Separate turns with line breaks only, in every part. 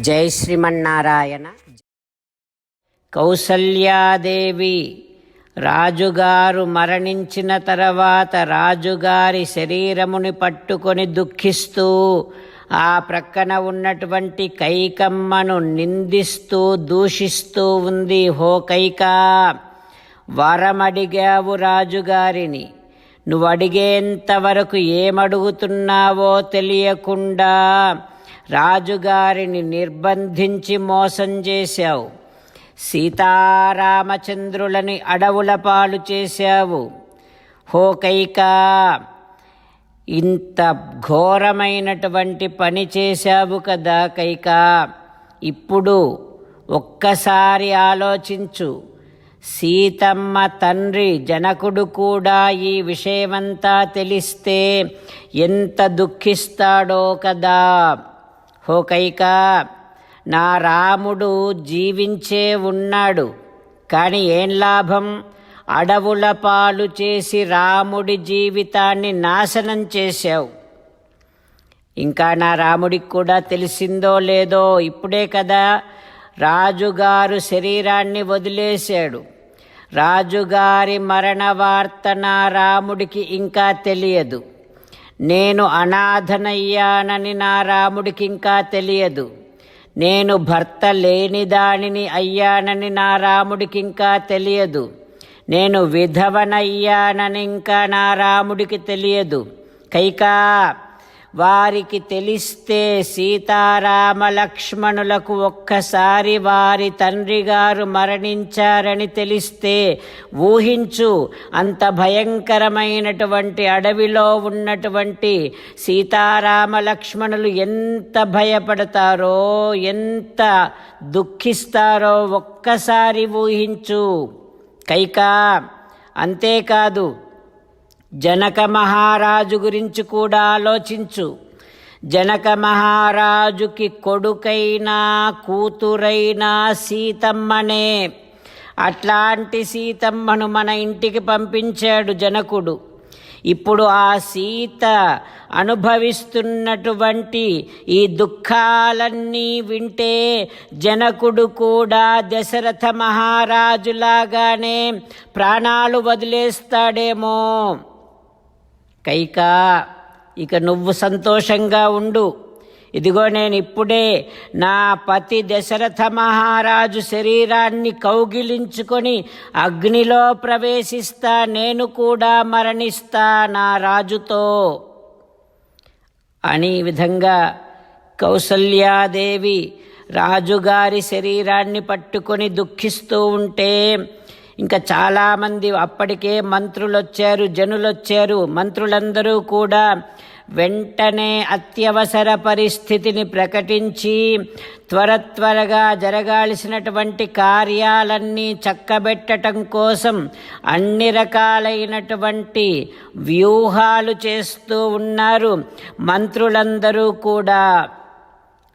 జై శ్రీమన్నారాయణ. కౌసల్యాదేవి రాజుగారు మరణించిన తర్వాత రాజుగారి శరీరముని పట్టుకొని దుఃఖిస్తూ ఆ ప్రక్కన ఉన్నటువంటి కైకమ్మను నిందిస్తూ దూషిస్తూ ఉంది హో కైకా వరమడిగావు రాజుగారిని. నువ్వు అడిగేంత వరకు ఏమడుగుతున్నావో తెలియకుండా రాజుగారిని నిర్బంధించి మోసం చేశావు. సీతారామచంద్రులని అడవుల పాలు చేశావు. హోకైకా ఇంత ఘోరమైనటువంటి పని చేశావు కదా కైకా. ఇప్పుడు ఒక్కసారి ఆలోచించు. సీతమ్మ తండ్రి జనకుడు కూడా ఈ విషయమంతా తెలిస్తే ఎంత దుఃఖిస్తాడో కదా. హో కైక నా రాముడు జీవించే ఉన్నాడు కానీ ఏం లాభం? అడవుల పాలు చేసి రాముడి జీవితాన్ని నాశనం చేశావు. ఇంకా నా రాముడికి కూడా తెలిసిందో లేదో ఇప్పుడే కదా రాజుగారు శరీరాన్ని వదిలేశాడు. రాజుగారి మరణ వార్త నా రాముడికి ఇంకా తెలియదు. నేను అనాథనయ్యానని నా రాముడికింకా తెలియదు. నేను భర్త లేని దానిని అయ్యానని నా రాముడికింకా తెలియదు. నేను విధవనయ్యానని ఇంకా నా రాముడికి తెలియదు. కైకా! వారికి తెలిస్తే సీతారామ లక్ష్మణులకు ఒక్కసారి వారి తండ్రి గారు మరణించారని తెలిస్తే ఊహించు అంత భయంకరమైనటువంటి అడవిలో ఉన్నటువంటి సీతారామ లక్ష్మణులు ఎంత భయపడతారో ఎంత దుఃఖిస్తారో ఒక్కసారి ఊహించు. కైకా అంతేకాదు జనక మహారాజు గురించి కూడా ఆలోచించు. జనక మహారాజుకి కొడుకైనా కూతురైనా సీతమ్మనే. అట్లాంటి సీతమ్మను మన ఇంటికి పంపించాడు జనకుడు. ఇప్పుడు ఆ సీత అనుభవిస్తున్నటువంటి ఈ దుఃఖాలన్నీ వింటే జనకుడు కూడా దశరథ మహారాజులాగానే ప్రాణాలు వదిలేస్తాడేమో. కైకా ఇక నువ్వు సంతోషంగా ఉండు. ఇదిగో నేను ఇప్పుడే నా పతి దశరథ మహారాజు శరీరాన్ని కౌగిలించుకొని అగ్నిలో ప్రవేశిస్తా నేను కూడా మరణిస్తా నా రాజుతో. అని ఈ విధంగా కౌసల్యాదేవి రాజుగారి శరీరాన్ని పట్టుకొని దుఃఖిస్తూ ఉంటే ఇంకా చాలామంది అప్పటికే మంత్రులు వచ్చారు జనులు వచ్చారు మంత్రులందరూ కూడా వెంటనే అత్యవసర పరిస్థితిని ప్రకటించి త్వర త్వరగా జరగాల్సినటువంటి కార్యాలన్నీ చక్కబెట్టడం కోసం అన్ని రకాలైనటువంటి వ్యూహాలు చేస్తూ ఉన్నారు. మంత్రులందరూ కూడా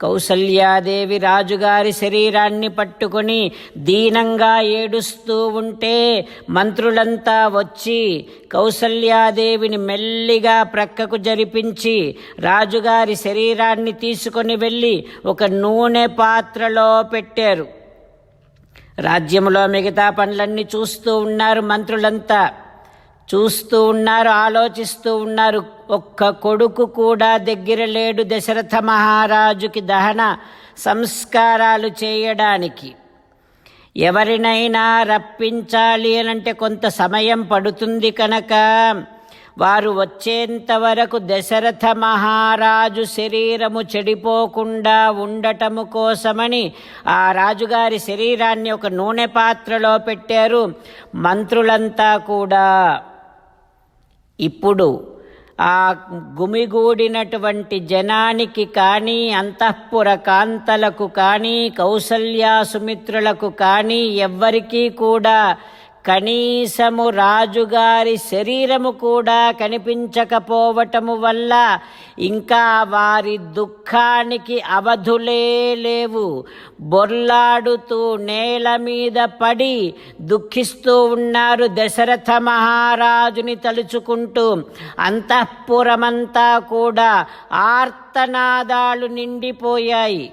కౌసల్యాదేవి రాజుగారి శరీరాన్ని పట్టుకొని దీనంగా ఏడుస్తూ ఉంటే మంత్రులంతా వచ్చి కౌసల్యాదేవిని మెల్లిగా ప్రక్కకు జరిపించి రాజుగారి శరీరాన్ని తీసుకొని వెళ్ళి ఒక నూనె పాత్రలో పెట్టారు. రాజ్యంలో మిగతా పనులన్నీ చూస్తూ ఉన్నారు మంత్రులంతా. చూస్తూ ఉన్నారు ఆలోచిస్తూ ఉన్నారు. ఒక్క కొడుకు కూడా దగ్గర లేడు దశరథ మహారాజుకి దహన సంస్కారాలు చేయడానికి. ఎవరినైనా రప్పించాలి అనంటే కొంత సమయం పడుతుంది కనుక వారు వచ్చేంత వరకు దశరథ మహారాజు శరీరము చెడిపోకుండా ఉండటము కోసమని ఆ రాజుగారి శరీరాన్ని ఒక నూనె పాత్రలో పెట్టారు మంత్రులంతా కూడా. ఇప్పుడు ఆ గుమిగూడినటువంటి జనానికి కానీ అంతఃపుర కాంతలకు కానీ కౌసల్యా సుమిత్రులకు కానీ ఎవ్వరికీ కూడా కనీసము రాజుగారి శరీరము కూడా కనిపించకపోవటము వల్ల ఇంకా వారి దుఃఖానికి అవధులే లేవు. బొర్లాడుతూ నేల మీద పడి దుఃఖిస్తూ ఉన్నారు దశరథ మహారాజుని తలుచుకుంటూ. అంతఃపురమంతా కూడా ఆర్తనాదాలు నిండిపోయాయి.